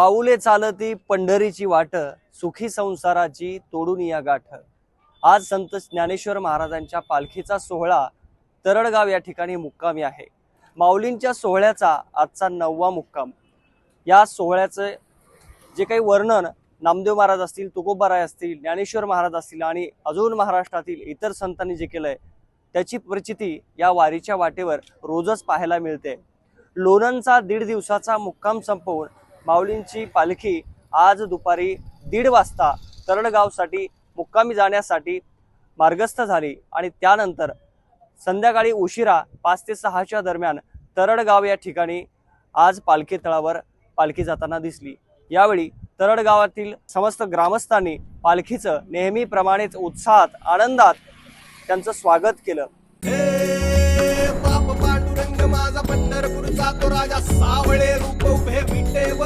पाऊले चालती पंढरीची वाट सुखी संसाराची तोडून या गाठ. आज संत ज्ञानेश्वर महाराजांच्या पालखीचा सोहळा तरडगाव या ठिकाणी मुक्कामी आहे. माऊलींच्या सोहळ्याचा आजचा नववा मुक्काम. या सोहळ्याचं जे काही वर्णन नामदेव महाराज असतील तुकोबाराय असतील ज्ञानेश्वर महाराज असतील आणि अजून महाराष्ट्रातील इतर संतांनी जे केलंय त्याची प्रचिती या वारीच्या वाटेवर रोजच पाहायला मिळते. लोणंदचा दीड दिवसाचा मुक्काम संपवून माऊलींची पालखी आज दुपारी दीड वाजता तरडगावसाठी मुक्कामी जाण्यासाठी मार्गस्थ झाली आणि त्यानंतर संध्याकाळी उशिरा पाच ते सहाच्या दरम्यान तरडगाव या ठिकाणी आज पालखी तळावर पालखी जाताना दिसली. यावेळी तरडगावातील समस्त ग्रामस्थांनी पालखीचं नेहमीप्रमाणेच उत्साहात आनंदात त्यांचं स्वागत केलं. पांडुरंग माझा पंढरपूरचा तो राजा सावळे रूप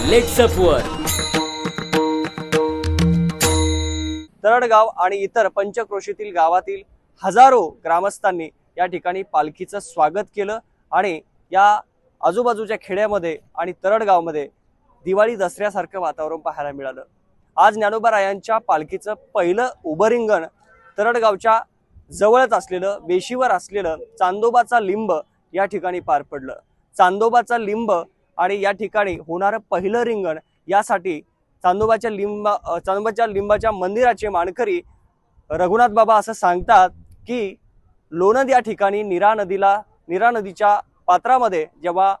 लेट्सअप वर. तरडगाव आणि इतर पंचक्रोशीतील गावातील हजारो ग्रामस्थांनी या ठिकाणी पालखीचं स्वागत केलं आणि या आजूबाजूच्या खेड्यामध्ये आणि तरडगावमध्ये दिवाळी दसऱ्यासारखं वातावरण पाहायला मिळालं. आज ज्ञानोबा रायांच्या पालखीचं पहिलं उभं रिंगण तरडगावच्या जवळच असलेलं वेशीवर असलेलं चांदोबाचा लिंब या ठिकाणी पार पडलं. चांदोबाचा लिंब आणि या ठिकाणी होणारं पहिलं रिंगण यासाठी चांदोबाच्या लिंबा चांदोबाच्या लिंबाच्या मंदिराचे मानकरी रघुनाथ बाबा असं सांगतात की लोणंद या ठिकाणी निरा नदीला निरा नदीच्या पात्रामध्ये जेव्हा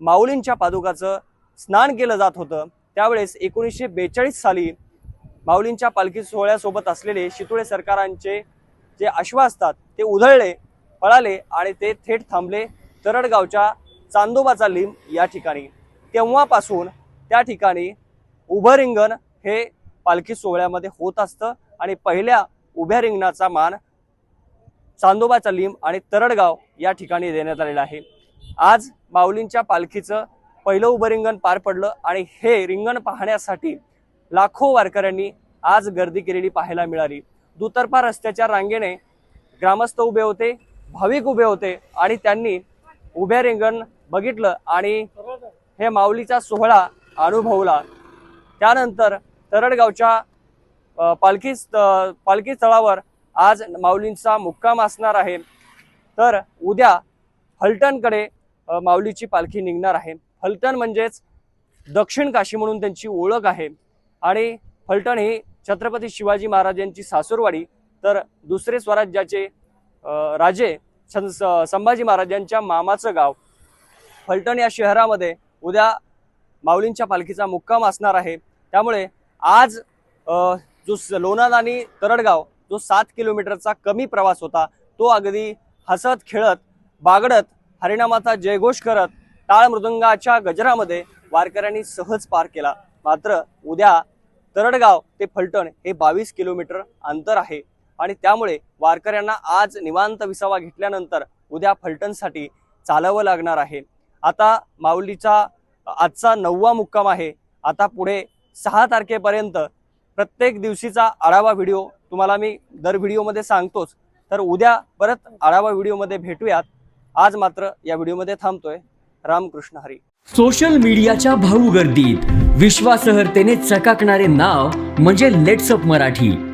माऊलींच्या पादुकाचं स्नान केलं जात होतं त्यावेळेस एकोणीसशे बेचाळीस साली माऊलींच्या पालखी सोहळ्यासोबत असलेले शितुळे सरकारांचे जे अश्व असतात ते उधळले पळाले आणि ते थेट थांबले तरडगावच्या चांदोबाचा लिंब या ठिकाणी. तेव्हापासून त्या ठिकाणी उभं रिंगण हे पालखी सोहळ्यामध्ये होत असतं आणि पहिल्या उभ्या रिंगणाचा मान चांदोबाचा लिंब आणि तरडगाव या ठिकाणी देण्यात आलेला आहे. आज माऊलींच्या पालखीचं पहिलं उभं रिंगण पार पडलं आणि हे रिंगण पाहण्यासाठी लाखो वारकऱ्यांनी आज गर्दी केलेली पाहायला मिळाली. दुतर्फा रस्त्याच्या रांगेने ग्रामस्थ उभे होते भाविक उभे होते आणि त्यांनी उभ्या रिंगण बघितलं आणि हे माऊलीचा सोहळा अनुभवला. त्यानंतर तरडगावच्या पालखी पालखी स्थळावर आज माऊलींचा मुक्काम असणार आहे. तर उद्या फलटणकडे माऊलीची पालखी निघणार आहे. फलटण म्हणजेच दक्षिण काशी म्हणून त्यांची ओळख आहे. आणि फलटण ही छत्रपती शिवाजी महाराजांची सासूरवाडी तर दुसरे स्वराज्याचे राजे छं- स- संभाजी महाराजांच्या मामाचं गाव. फलटण या शहरामध्ये उद्या माऊलींच्या पालखीचा मुक्काम असणार आहे. त्यामुळे आज जो स- आणि तरडगाव जो सात किलोमीटरचा कमी प्रवास होता तो अगदी हसत खेळत बागडत हरिणामाचा जयघोष करत टाळ मृदंगाच्या गजरामध्ये वारकऱ्यांनी सहज पार केला. मात्र उद्या तरडगाव ते फलटण हे बावीस किलोमीटर अंतर आहे. आणि त्यामुळे वारकऱ्यांना आज निवांत विसावा घेतल्यानंतर उद्या फलटणसाठी चालावं लागणार आहे. आता माऊलीचा आजचा नववा मुक्काम आहे. आता पुढे सहा तारखेपर्यंत प्रत्येक दिवशीचा आढावा व्हिडिओ तुम्हाला मी दर व्हिडिओमध्ये सांगतोच. तर उद्या परत आढावा व्हिडिओमध्ये भेटूयात. आज मात्र या व्हिडिओमध्ये थांबतोय. रामकृष्ण हरी. सोशल मीडियाच्या भाऊ गर्दीत. विश्वासहर्तेने चकाकणारे नाव म्हणजे लेट्सअप मराठी.